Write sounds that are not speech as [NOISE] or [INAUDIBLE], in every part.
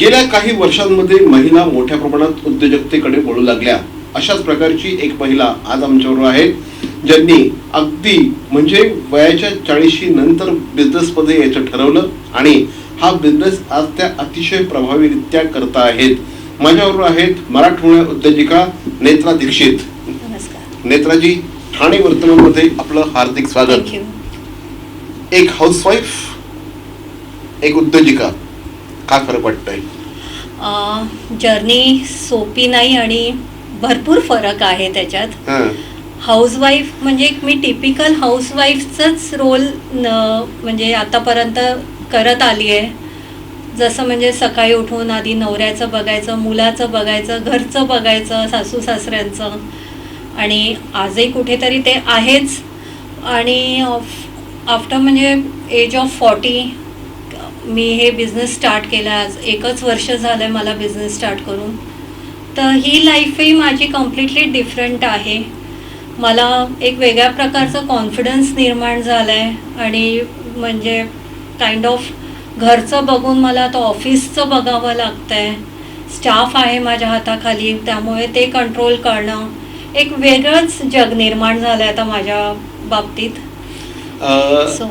गेल्या काही वर्षांमध्ये महिला मोठ्या प्रमाणात उद्योजकतेकडे वळू लागल्या. अशाच प्रकारची एक महिला आज आमच्याबरोबर आहे ज्यांनी अगदी म्हणजे वयाच्या चाळीशी नंतर बिझनेसमध्ये यायचं ठरवलं आणि हा बिझनेस आज त्या अतिशय प्रभावीरित्या करता आहेत. माझ्याबरोबर आहेत मराठमोळ्या उद्योजिका नेत्रा दीक्षित. नेत्राजी ठाणे वर्तमानमध्ये आपलं हार्दिक स्वागत. एक हाऊसवाईफ एक उद्योजिका. काय फरक वाटतोय? जर्नी सोपी नाही आणि भरपूर फरक आहे त्याच्यात. हाऊसवाईफ म्हणजे मी टिपिकल हाऊसवाईफचाच रोल म्हणजे आतापर्यंत करत आली आहे जसं म्हणजे सकाळी उठून आधी नवऱ्याचं बघायचं मुलाचं बघायचं घरचं बघायचं सासू सासऱ्यांचं. आणि आजही कुठेतरी ते आहेच. आणि आफ्टर म्हणजे एज ऑफ फॉर्टी मी हे बिझनेस स्टार्ट केला आज. एकच वर्ष झालं आहे मला बिझनेस स्टार्ट करून. तर ही लाईफही माझी कम्प्लिटली डिफरंट आहे. मला एक वेगळ्या प्रकारचा कॉन्फिडन्स निर्माण झाला आहे आणि म्हणजे काइंड ऑफ घरचं बघून मला आता ऑफिसचं बघावं लागतं आहे स्टाफ आहे माझ्या हाताखाली त्यामुळे ते कंट्रोल करणं एक वेगळंच जग निर्माण झालं आहे आता माझ्या बाबतीत. So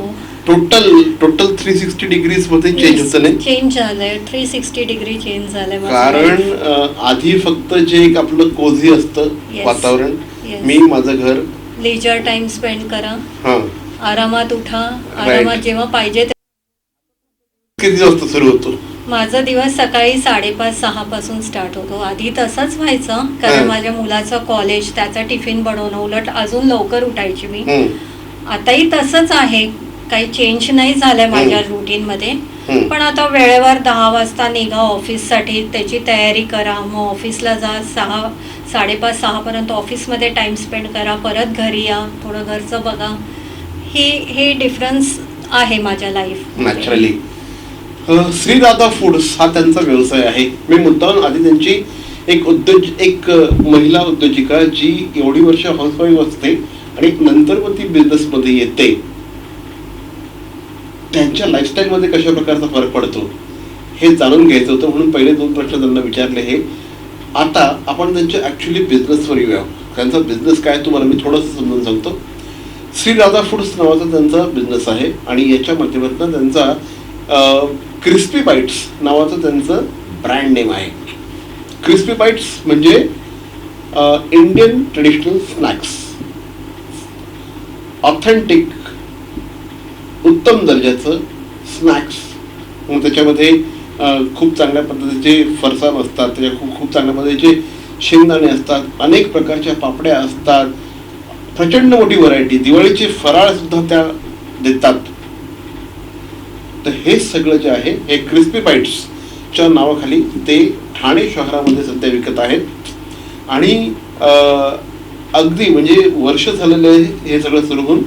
total total three sixty डिग्रीजमध्ये change होतं नाही? चेंज झालंय. थ्री सिक्स्टी डिग्री चेंज झालंय कारण. अं, आधी फक्त जे एक आपलं कोझी असतं Yes. वातावरण Yes. मी माझं घर. लेजर टाइम स्पेंड करा. हा. आरामात उठा. आरामात जेव्हा पाहिजे ते- किती वाजता सुरू होतो? माझा दिवस सकाळी साडेपाच सहा पासून स्टार्ट होतो. आधी तसंच व्हायचं कारण हं. माझ्या मुलाचं कॉलेज त्याचा टिफिन बनवणं उलट अजून लवकर उठायची मी. हम्म, आताही तसंच आहे. काही चेंज नाही झालंय माझ्या रुटीन मध्ये. पण आता वेळेवर दहा वाजता निघा ऑफिससाठी त्याची तयारी करा. मग ऑफिसला जा. सहा साडेपाच सहापर्यंत ऑफिसमध्ये टाइम स्पेंड करा. परत घरी या. थोडं घरचं बघा. ही हे डिफरन्स आहे माझ्या लाईफ नॅचरली श्रीदादा फूड्स हा त्यांचा व्यवसाय आहे. मी मुद्दाम आधी त्यांची एक उद्योज एक महिला उद्योजिका जी एवढी वर्ष हाऊसवाईफ असते आणि नंतर मग ती business मध्ये येते. त्यांच्या लाईफस्टाईलमध्ये कशा प्रकारचा फरक पडतो हे जाणून घ्यायचं होतं. म्हणून पहिले दोन प्रश्न त्यांना विचारले हे. आता आपण त्यांच्या ॲक्च्युली बिझनेसवर येऊया. त्यांचा बिझनेस काय तुम्हाला मी थोडंसं समजून सांगतो. श्री राधा फूड्स नावाचा त्यांचा बिझनेस आहे आणि याच्या माध्यमातून त्यांचा क्रिस्पी बाईट्स नावाचं त्यांचं ब्रँड नेम आहे. क्रिस्पी बाईट्स म्हणजे इंडियन ट्रेडिशनल स्नॅक्स ऑथेंटिक उत्तम दर्जाचं स्नॅक्स मग त्याच्यामध्ये खूप चांगल्या पद्धतीचे फरसाण असतात त्याच्या खूप खूप चांगल्या पद्धतीचे शेंगदाणे असतात अनेक प्रकारच्या पापड्या असतात. प्रचंड मोठी व्हरायटी दिवाळीचे फराळ सुद्धा त्या देतात. तर हे सगळं जे आहे हे क्रिस्पी बाईट्सच्या नावाखाली ते ठाणे शहरामध्ये सध्या विकत आहेत. आणि अगदी म्हणजे वर्ष झालेलं आहे हे सगळं सुरू होऊन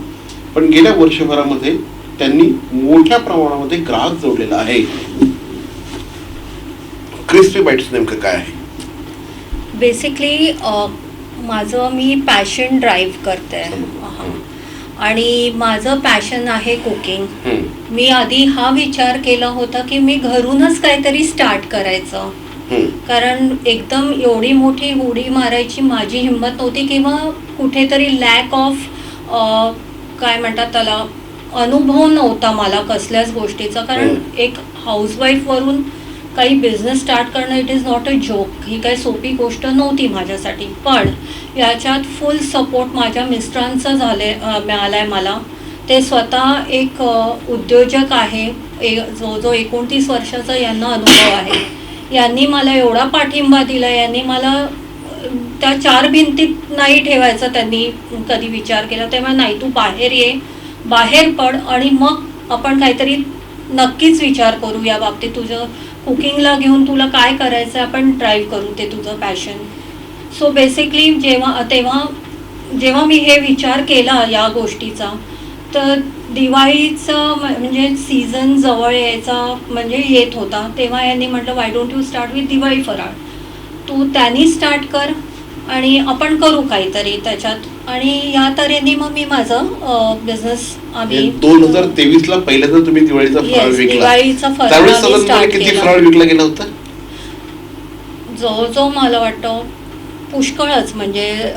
पण गेल्या वर्षभरामध्ये त्यांनी मोठ्या प्रमाणामध्ये ग्राहक जोडलेला आहे. क्रिस्पी बाईट्स नेमकं काय आहे? बेसिकली माझं मी पॅशन ड्राईव्ह करते. आणि माझं पॅशन आहे कुकिंग मी आधी हा विचार केला होता की मी घरूनच काहीतरी स्टार्ट करायचं. कारण एकदम एवढी मोठी उडी मारायची माझी हिंमत नव्हती किंवा कुठेतरी लॅक ऑफ काय म्हणतात त्याला अनुभव नव्हता मला कसल्याच गोष्टीचा. कारण हम्म. एक हाऊसवाईफवरून काही बिझनेस स्टार्ट करणं it is not a joke ही काही सोपी गोष्ट नव्हती माझ्यासाठी. पण याच्यात फुल सपोर्ट माझ्या मिस्टरांचा झाले मिळाला आहे मला. ते स्वतः एक उद्योजक आहे. ए जो जो एकोणतीस वर्षाचा यांना अनुभव आहे. यांनी मला एवढा पाठिंबा दिला. यांनी मला त्या चार भिंतीत नाही ठेवायचा त्यांनी कधी विचार केला. तेव्हा नाही तू बाहेर ये. बाहेर पड आणि मग आपण काहीतरी नक्कीच विचार करू या बाबतीत. तुझं कुकिंगला घेऊन तुला काय करायचं आहे आपण ड्राईव्ह करू ते तुझं पॅशन सो बेसिकली जेव्हा तेव्हा जेव्हा मी हे विचार केला या गोष्टीचा तर दिवाळीचं म्हणजे सीझन जवळ यायचा म्हणजे येत होता. तेव्हा यांनी म्हटलं why don't you start with Diwali faral? तू त्यांनी स्टार्ट कर आणि आपण करू काहीतरी त्याच्यात. आणि या तऱ्हेने मग मी माझं बिझनेस आम्ही दोन हजार तेवीस ला पहिल्यांदा तुम्ही दिवाळीचा फराळ विकला. त्यावेळेस किती. फराळ विकला गेला होता? जवळजवळ मला वाटतं पुष्कळच. म्हणजे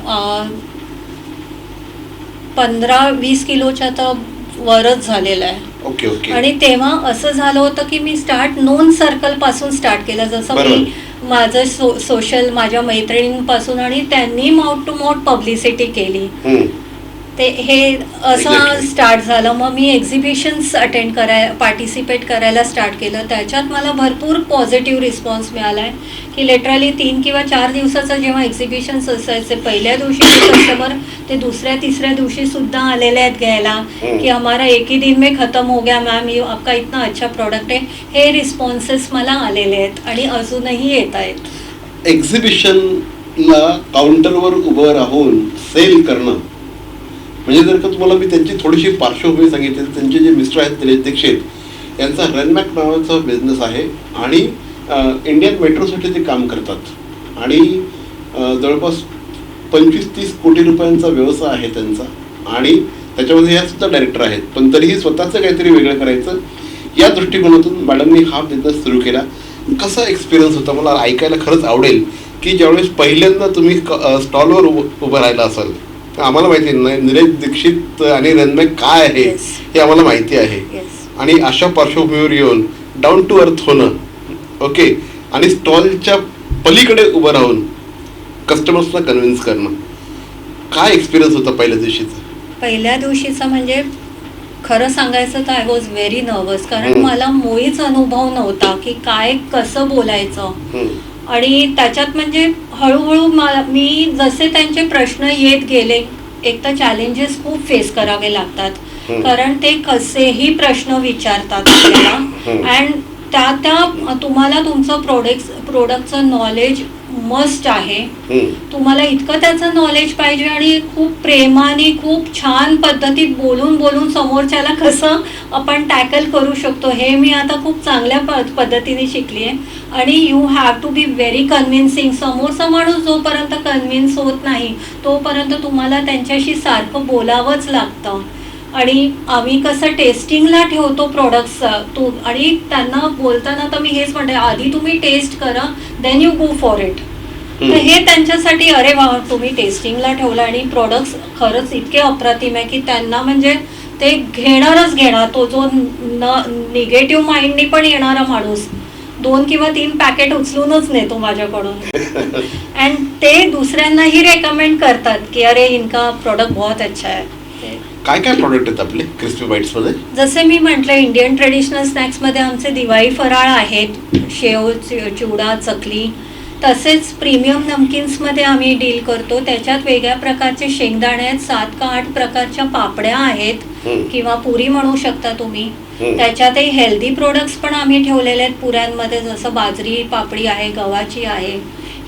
पंधरा वीस किलोच्या तर वरच झालेलं आहे. Okay okay. आणि तेव्हा असं झालं होतं की मी स्टार्ट नोन सर्कलपासून स्टार्ट केलं. जसं मी माझं सो सोशल माझ्या मैत्रिणींपासून आणि त्यांनी माउट टू माउट पब्लिसिटी केली. ते हे असं. स्टार्ट झालं. मग मी एक्झिबिशन्स अटेंड कराय पार्टिसिपेट करायला स्टार्ट केलं. त्याच्यात मला भरपूर पॉझिटिव्ह रिस्पॉन्स मिळाला आहे की लिटरली तीन किंवा चार दिवसाचं जेव्हा एक्झिबिशन्स असायचे पहिल्या दिवशी कस्टमर ते दुसऱ्या तिसऱ्या दिवशी सुद्धा आलेले आहेत घ्यायला. की हमारा एक ही दिन में खत्म हो गया मॅम ये आपका इतना अच्छा प्रोडक्ट आहे. हे रिस्पॉन्सेस मला आलेले आहेत आणि अजूनही येत आहेत. एक्झिबिशनला काउंटरवर उभं राहून सेल करणं म्हणजे जर का तुम्हाला मी त्यांची थोडीशी पार्श्वभूमी सांगितली तर त्यांचे जे मिस्टर आहेत दिनेश दीक्षित यांचा रनमॅक नावाचा बिझनेस आहे आणि इंडियन मेट्रोसाठी ते काम करतात. आणि जवळपास पंचवीस तीस कोटी रुपयांचा व्यवसाय आहे त्यांचा. आणि त्याच्यामध्ये ह्या सुद्धा डायरेक्टर आहेत. पण तरीही स्वतःचं काहीतरी वेगळं करायचं. या दृष्टिकोनातून मॅडमनी हा बिझनेस सुरू केला. कसा एक्सपिरियन्स होता? मला ऐकायला खरंच आवडेल की ज्यावेळेस पहिल्यांदा तुम्ही स्टॉलवर उभं राहिला असाल आम्हाला माहिती नाही निलेश दीक्षित आणि रनमॅक काय आहे. हे आम्हाला माहिती आहे. आणि अशा पार्श्वभूमीवर येऊन डाऊन टू अर्थ होणं. ओके आणि स्टॉलच्या पलीकडे उभं राहून कस्टमर्सना कन्व्हिन्स करणं. काय एक्सपिरियन्स होता पहिल्या दिवशीचा? पहिल्या दिवशीचं म्हणजे खरं सांगायचं तर आय वॉज व्हेरी नर्वस कारण. मला मुळीच अनुभव नव्हता की काय कसं बोलायचं. आणि त्याच्यात म्हणजे हळूहळू मला मी जसे त्यांचे प्रश्न येत गेले एक तर चॅलेंजेस खूप फेस करावे लागतात. कारण ते कसेही प्रश्न विचारतात आपल्याला. अँड त्या त्या तुम्हाला तुमचं प्रोडक्ट प्रोडक्टचं नॉलेज मस्ट आहे. तुम्हाला इतकं त्याचं नॉलेज पाहिजे आणि खूप प्रेमाने खूप छान पद्धतीत बोलून बोलून समोरच्याला कसं आपण टॅकल करू शकतो हे मी आता खूप चांगल्या पद्धतीने शिकली आहे आणि you have to be very convincing समोरचा माणूस जोपर्यंत कन्व्हिन्स होत नाही तोपर्यंत तुम्हाला त्यांच्याशी सारखं बोलावंच लागतं. आणि आम्ही कसं टेस्टिंगला ठेवतो प्रोडक्ट्स तू आणि त्यांना बोलताना तर मी हेच म्हणते आधी तुम्ही टेस्ट करा then you go for it तर हे त्यांच्यासाठी अरे वा तुम्ही टेस्टिंगला ठेवलं आणि प्रोडक्ट्स खरंच इतके अप्रतिम आहे की त्यांना म्हणजे ते घेणारच घेणार. तो जो न निगेटिव्ह माइंडनी पण येणारा माणूस दोन किंवा तीन पॅकेट उचलूनच नेतो माझ्याकडून. [LAUGHS] अँड ते दुसऱ्यांनाही रेकमेंड करतात की अरे इनका प्रोडक्ट बहुत अच्छा है. ते- काय काय प्रॉडक्ट आहेत आपले क्रिस्पी बाईट्समध्ये? जसे मी म्हटलं इंडियन ट्रेडिशनल स्नॅक्समध्ये आमचे दिवाळी फराळ आहेत. शेव चिवडा चकली. तसेच प्रीमियम नमकिन्समध्ये आम्ही डील करतो. त्याच्यात वेगळ्या प्रकारचे शेंगदाणे आहेत. सात का आठ प्रकारच्या पापड्या आहेत. किंवा पुरी म्हणू शकता तुम्ही. त्याच्यातही हेल्दी प्रोडक्ट्स पण आम्ही ठेवलेले आहेत पुऱ्यांमध्ये. जसं बाजरी पापडी आहे गव्हाची आहे.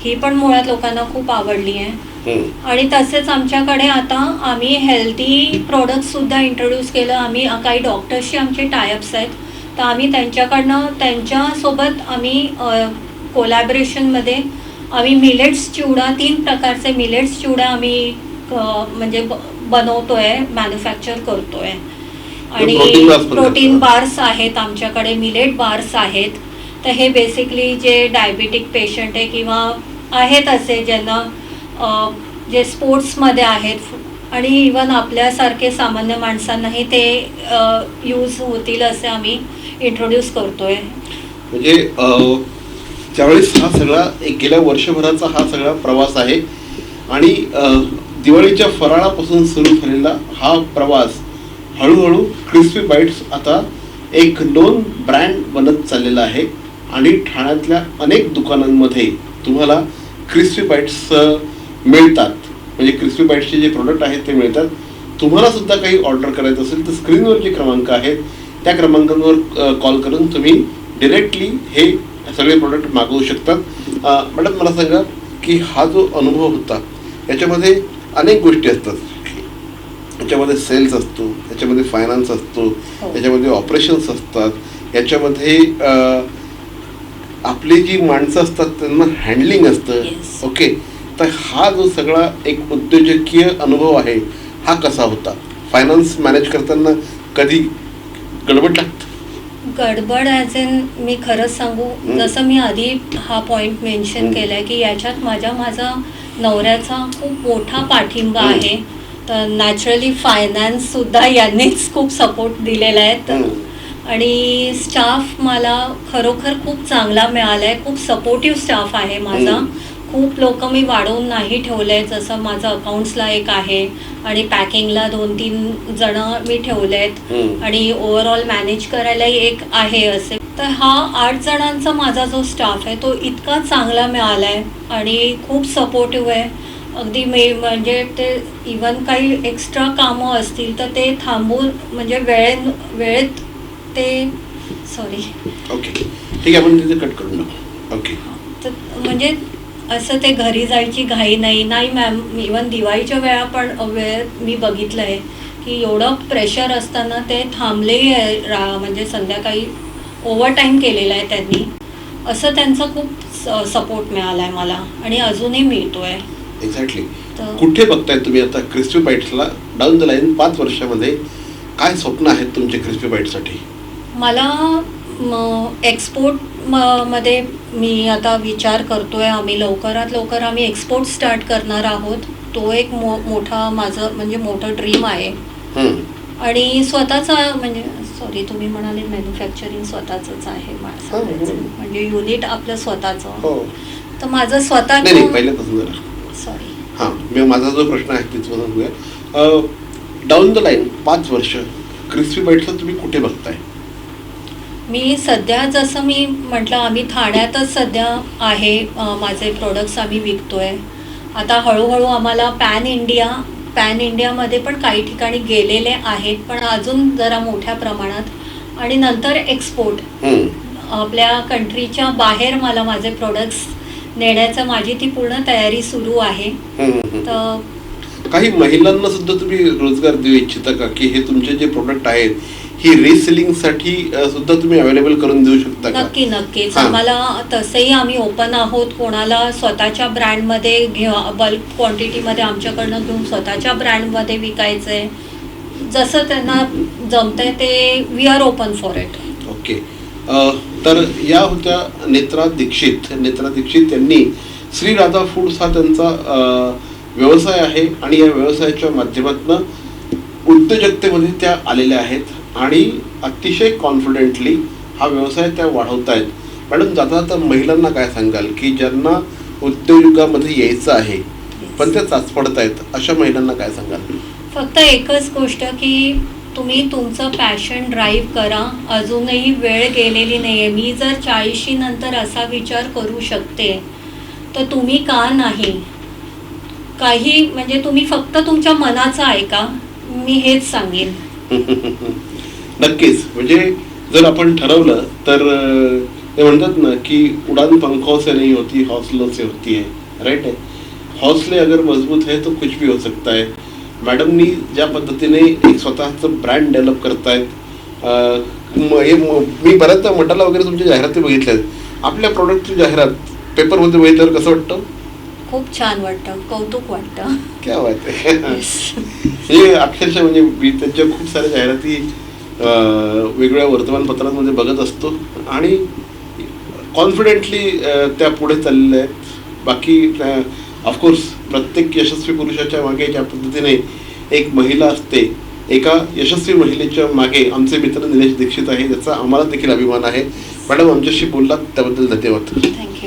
ही पण मुळात लोकांना खूप आवडली आहे. आणि तसेच आमच्याकडे आता आम्ही हेल्दी प्रोडक्ट सुद्धा इंट्रोड्यूस केलं. आम्ही काही डॉक्टर्सशी आमचे टायअप्स आहेत. तर आम्ही त्यांच्याकडनं त्यांच्यासोबत आम्ही कोलॅबरेशनमध्ये आम्ही मिलेट्स चिवडा तीन प्रकारचे मिलेट्स चिवडा आम्ही म्हणजे बनवतोय मॅन्युफॅक्चर करतोय. आणि प्रोटीन. बार्स आहेत आमच्याकडे मिलेट बार्स आहेत. तर हे बेसिकली जे डायबिटिक पेशंट आहे किंवा आहेत असे ज्यांना जे स्पोर्ट्समध्ये आहेत. आणि इवन आपल्यासारखे सामान्य माणसांनाही ते यूज होतील असे आम्ही इंट्रोड्यूस करतोय. म्हणजे ज्यावेळेस हा सगळा एक गेल्या वर्षभराचा हा सगळा प्रवास आहे आणि दिवाळीच्या फराळापासून सुरू झालेला हा प्रवास हळूहळू क्रिस्पी बाईट्स आता एक नोन ब्रँड बनत चाललेला आहे. आणि ठाण्यातल्या अनेक दुकानांमध्ये तुम्हाला क्रिस्पी बाईट्स मिळतात. म्हणजे क्रिस्पी बाईट्सचे जे प्रोडक्ट आहेत ते मिळतात. तुम्हाला सुद्धा काही ऑर्डर करायचं असेल तर स्क्रीनवर जे क्रमांक आहेत त्या क्रमांकांवर कॉल करून तुम्ही डिरेक्टली हे सगळे प्रोडक्ट मागवू शकतात. मॅडम मला सांगा की हा जो अनुभव होता याच्यामध्ये अनेक गोष्टी असतात. याच्यामध्ये सेल्स असतो याच्यामध्ये फायनान्स असतो हो. याच्यामध्ये ऑपरेशन्स असतात याच्यामध्ये आपली जी माणसं असतात त्यांना हँडलिंग असतं Yes. ओके तर हा जो सगळा एक उद्योजकीय अनुभव आहे हा कसा होता फायनान्स मॅनेज करताना कधी गडबड लागते गडबड ॲज इन मी खरंच सांगू. जसं मी आधी हा पॉइंट मेन्शन. केलाय की याच्यात माझ्या माझा नवऱ्याचा खूप मोठा पाठिंबा. आहे तर नॅचरली फायनान्स सुद्धा यांनीच खूप सपोर्ट दिलेला आहे तर. आणि स्टाफ मला खरोखर खूप चांगला मिळाला आहे खूप सपोर्टिव्ह स्टाफ आहे माझा. खूप लोक मी वाढवून नाही ठेवले जसं माझं अकाउंट्सला एक आहे आणि पॅकिंगला दोन तीन जणं मी ठेवले आहेत. आणि ओव्हरऑल मॅनेज करायलाही एक आहे असे तर हा आठ जणांचा माझा जो स्टाफ आहे तो इतका चांगला मिळाला आहे आणि खूप सपोर्टिव्ह आहे अगदी मी म्हणजे ते इवन काही एक्स्ट्रा कामं असतील तर ते थांबून म्हणजे वेळे वेळेत ते सॉरी ओके ठीक आहे आपण तिथे कट करून टाकू. ओके तर म्हणजे असं ते घरी जायची घाई नाही नाही मॅम इवन दिवाळीच्या वेळा पण वेळ मी बघितलं आहे की एवढं प्रेशर असताना ते थांबलेही आहे रा म्हणजे संध्याकाळी ओव्हर टाईम केलेला आहे त्यांनी. असं त्यांचा खूप सपोर्ट मिळाला आहे मला आणि अजूनही मिळतो आहे एक्झॅक्टली तर कुठे बघताय तुम्ही आता क्रिस्पी बाईट्सला डाऊन द लाईन पाच वर्षामध्ये काय स्वप्न आहेत तुमचे क्रिस्पी बाईटसाठी मला एक्सपोर्टमध्ये मी आता विचार करतोय आम्ही. लवकरात लवकर आम्ही एक्सपोर्ट स्टार्ट करणार आहोत. तो एक मो मोठा माझं म्हणजे मोठं ड्रीम आहे. आणि स्वतःचा म्हणजे सॉरी तुम्ही म्हणाले मॅन्युफॅक्चरिंग स्वतःचंच आहे माझं. हो, हो. म्हणजे युनिट आपलं स्वतःचं. हो. तर माझं जरा सॉरी हां मी माझा जो प्रश्न आहे डाऊन द लाईन पाच वर्ष क्रिस्पी बाईट्सला तुम्ही कुठे बघताय? मी सध्या जसं मी म्हटलं आम्ही ठाण्यातच सध्या आहे माझे प्रोडक्ट्स आम्ही विकतोय. आता हळूहळू आम्हाला पॅन इंडिया पॅन इंडियामध्ये पण काही ठिकाणी गेलेले आहेत पण अजून जरा मोठ्या प्रमाणात. आणि नंतर एक्सपोर्ट. आपल्या कंट्रीच्या बाहेर मला माझे प्रोडक्ट्स नेण्याचं माझी ती पूर्ण तयारी सुरू आहे. तर काही महिलांना सुद्धा तुम्ही रोजगार देऊ इच्छिता का? की हे तुमचे जे प्रोडक्ट आहेत ही रिसेलिंगसाठी सुद्धा तुम्ही अवेलेबल करून देऊ शकता का? नक्की नक्कीच. आम्हाला तसंही आम्ही ओपन आहोत. कोणाला स्वतःच्या ब्रँडमध्ये घे बल्क क्वांटिटीमध्ये आमच्याकडनं घेऊन स्वतःच्या ब्रँडमध्ये विकायचं आहे जसं त्यांना जमतंय ते we are open for it okay. तर या होत्या नेत्रा दीक्षित. नेत्रा दीक्षित यांनी श्री राधा फूड्स हा त्यांचा व्यवसाय आहे आणि या व्यवसायाच्या माध्यमातून उद्योजकतेमध्ये त्या आलेल्या आहेत. आणि अतिशय कॉन्फिडेंटली हा व्यवसाय त्या वाढवत आहेत. मॅडम जाता जाता महिलांना काय सांगाल की ज्यांना उद्योजकामध्ये यायचं आहे पण त्या चाचपडत आहेत अशा महिलांना काय सांगाल? फक्त एकच गोष्ट की तुम्ही तुमचं पॅशन ड्राईव्ह करा. अजूनही वेळ गेलेली नाही आहे मी जर चाळीशी नंतर असा विचार करू शकते तर तुम्ही का नाही? काही म्हणजे तुम्ही फक्त तुमच्या मनाचं ऐका. मी हेच सांगेन. [LAUGHS] नक्कीच. म्हणजे जर आपण ठरवलं तर ते म्हणतात ना की उडान पंखों से नहीं होती हौसलों से होती है. राइट है? हौसले अगर मजबूत है तो कुछ भी हो सकता है. मॅडमनी ज्या पद्धतीने एक स्वतःचं ब्रँड डेव्हलप करतायत म- हे बऱ्याचदा मटाला वगैरे तुमच्या जाहिराती बघितल्या आहेत आपल्या प्रोडक्टची जाहिरात पेपरमध्ये बघितल्यावर कसं वाटतं? खूप छान वाटतं. कौतुक वाटतं. क्या आहे हे. अक्षरशः म्हणजे त्यांच्या खूप साऱ्या जाहिराती वेगवेगळ्या वर्तमानपत्रांमध्ये बघत असतो आणि कॉन्फिडेंटली त्या पुढे चाललेल्या आहेत. बाकी ऑफकोर्स प्रत्येक यशस्वी पुरुषाच्या मागे ज्या पद्धतीने एक महिला असते एका यशस्वी महिलेच्या मागे आमचे मित्र निलेश दीक्षित आहे ज्याचा आम्हाला देखील अभिमान आहे. मॅडम आमच्याशी बोललात त्याबद्दल धन्यवाद. थँक्यू.